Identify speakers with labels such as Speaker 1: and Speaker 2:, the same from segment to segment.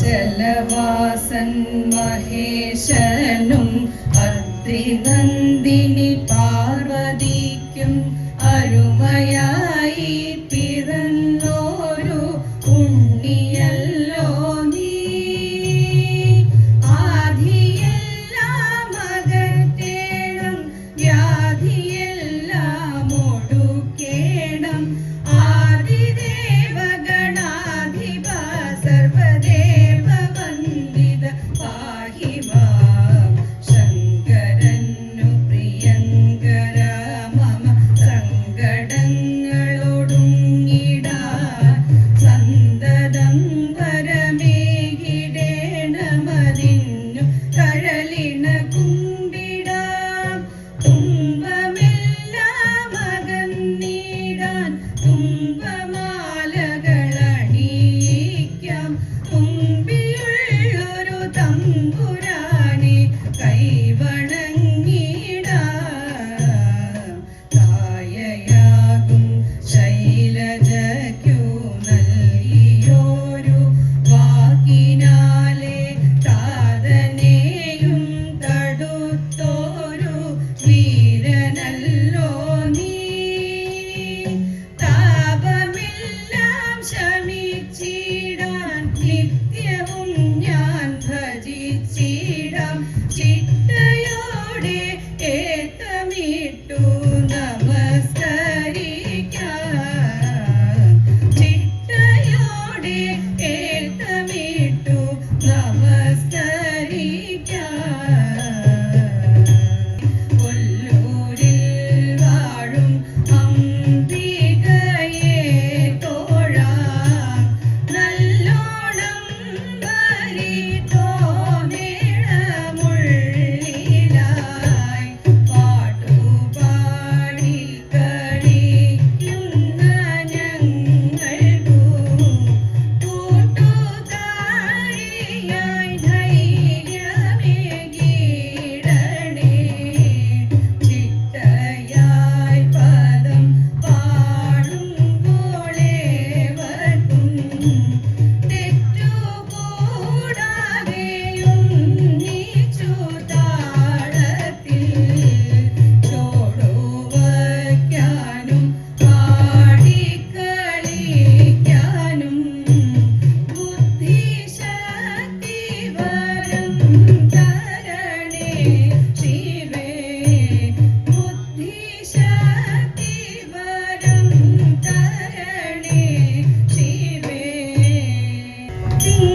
Speaker 1: ജലവാസൻ മഹേശനും അത്രിനന്ദിനി പാർവതിക്കും അരുമയായി പിറന്നോരു ഉണ്ണിയല്ലോ നീ. ആധിയെല്ലാം അകറ്റേണം വ്യാധിയെല്ലാം ഒടുക്കേണം ആദിദേവഗണാധിപ സർവദേ tea.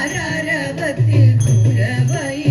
Speaker 1: ആരാരവത്തിൽ കുരവൈ